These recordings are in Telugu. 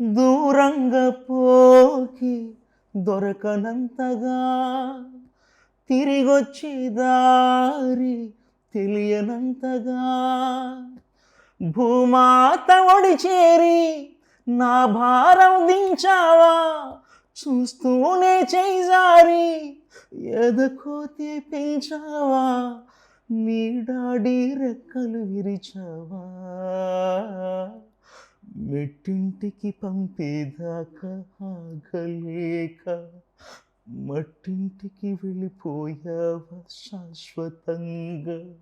దూరంగా పోకి దొరకనంతగా తిరిగొచ్చే దారి తెలియనంతగా. భూమాత ఒడి చేరి నా భారం దించావా? చూస్తూనే చేజారి ఎదకోతే పెంచావా నీడాడి రెక్కలు విరిచావా? మెట్టింటికి పంపేదాకా ఆగలేక మట్టింటికి వెళ్ళిపోయావా శాశ్వతంగా?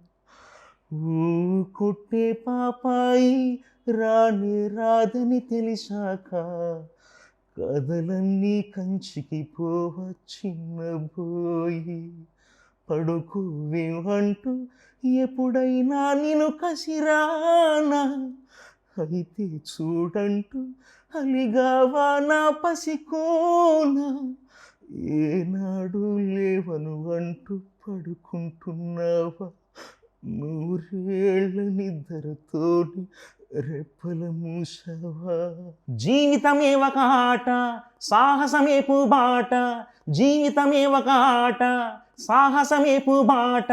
ఊ కొట్టే పాపాయి రాని రాదని తెలిసాక కథలన్నీ కంచికి పోవ చిన్నబోయి. పడుకోవేమంటూ ఎప్పుడైనా నేను కసిరానా? అయితే చూడంటూ అలిగావా నా పసికోనా? ఏనాడు లేవను అంటూ పడుకుంటున్నావా? నూరేళ్ళ నిద్రతోని రెప్పల మూసావా జీవితమే ఒక ఆట సాహసమే బాట జీవితమే ఒక ఆట సాహసమే బాట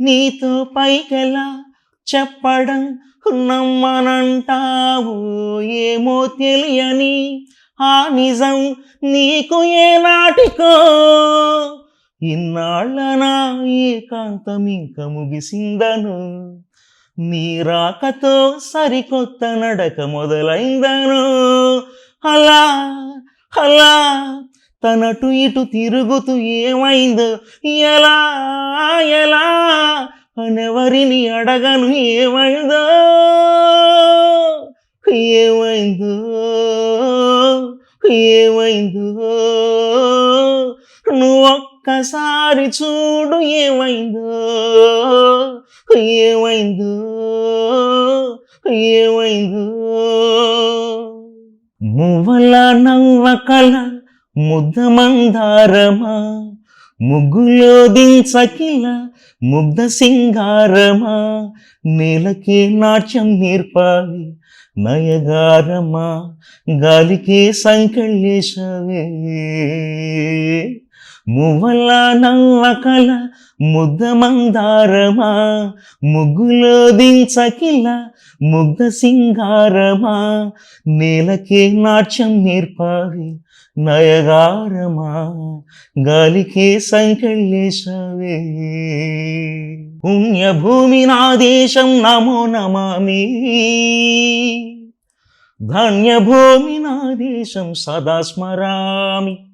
నీతో పైకెలా చెప్పడం నమ్మనంటావు? ఏమో తెలియని ఆ నిజం నీకు ఏనాటికో. ఇన్నాళ్ళ నా ఏకాంతం ఇంక ముగిసిందను? నీ రాకతో సరికొత్త నడక మొదలైందను? అలా అలా తనటు ఇటు తిరుగుతూ ఏమైందో? ఎలా ఎలా? అనెవరిని అడగను ఏమైందో? ఏమైందో? ఏమైందో? నువ్వు ఒక్కసారి చూడు ఏమైందో? ఏమైందో? ఏమైందో? నువ్వలా నవ్వకలా ముద్ద మందారమా ముగ్గులో దించకిల ముగ్ధ సింగారమా నేలకే నాట్యం నేర్పాలి నయగారమా? గాలికే సంకెళ్ళేశావే మువ్వల నవ్వకల ముద్ద మందారమా ముగ్గులో దించకిల ముగ్ధ సింగారమా నేలకే నాట్యం నేర్పాలి నయగారమా? గాలికే సంకల్లేశవే. పుణ్యభూమి నా దేశం నమో నమామి. ధన్యభూమి నా దేశం సదా స్మరామి.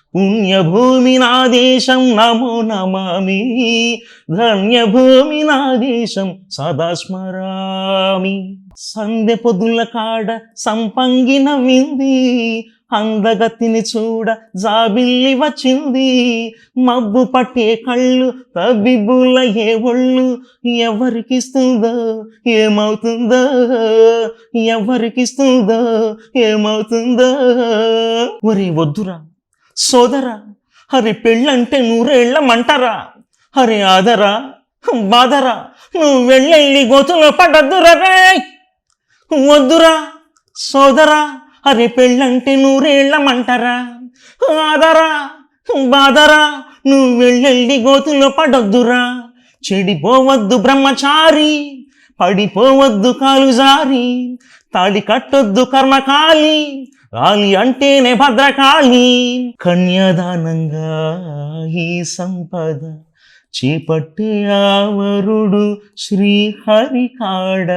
పుణ్యభూమి నా దేశం నమో నమామి. ధన్యభూమి నా దేశం సదా స్మరామి. సంధ్య పొదుల కాడ సంపంగి నవ్వింది అందగతిని చూడ జాబిల్లి వచ్చింది. మబ్బు పట్టే కళ్ళు తబ్బిబ్బుల ఏ ఒళ్ళు. ఎవరికిస్తుందో ఏమవుతుందో? ఎవరికిస్తుందో ఏమవుతుందో? ఒరే వద్దురా. సోదరా హరి పెళ్ళంటే నూరేళ్ళమంటారా హరి ఆదరా బాదరా నువ్వు వెళ్ళెళ్ళి గోతులో పడద్దురా రే? వద్దురా సోదరా అరే పెళ్ళంటే నూరేళ్ళమంటారా ఆదరా బాదరా నువ్వు వెళ్ళెళ్ళి గోతులో పడొద్దురా? చెడిపోవద్దు బ్రహ్మచారి పడిపోవద్దు కాలు తాళి కట్టొద్దు కర్మకాలి కాళి అంటేనే భద్రకాళి కన్యాదానంగా ఈ సంపద చేపట్టే ఆవరుడు శ్రీహరి కాడ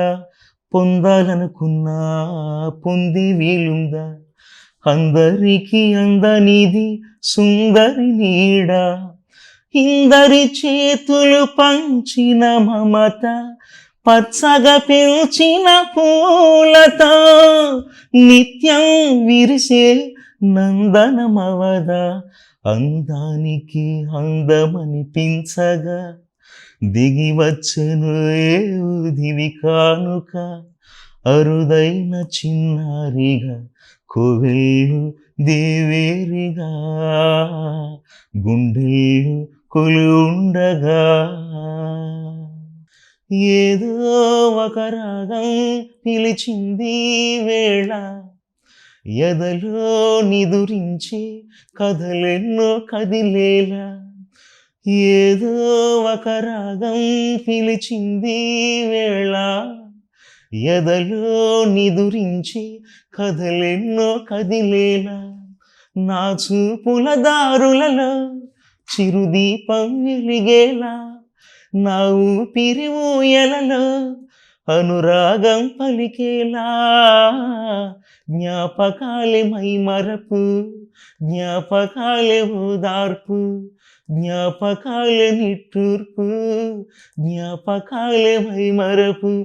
పొందాలనుకున్నా పొంది వీలుందా? అందరికీ అందనిది సుందరి నీడ. ఇందరి చేతులు పంచిన మమత పచ్చగా పెంచిన పూలతో నిత్యం విరిసే నందనమవద. అందానికి అందమనిపించగా దిగి వచ్చను ఏ కానుక. అరుదైన చిన్నారిగా కోవెళ్ళు దేవేరిగా. గుండెళ్ళు కొలుండగా ఏదో ఒక రాగం పిలిచింది వేళ. ఎదలో నిదురించి కథలెన్నో కదిలేలా. ఏదో ఒక రాగం పిలిచింది వేళ. ఎదలో నిదురించి కథలెన్నో కదిలేలా. నా చూపుల దారులలో చిరుదీపం వెలిగేలా. నా ఊపిరి ఊయలలో అనురాగం పలికేలా. జ్ఞాపకాలే మై మరపు జ్ఞాపకాలే ఓదార్పు జ్ఞాపకాలే నిట్టూర్పు జ్ఞాపకాలే మై మరపు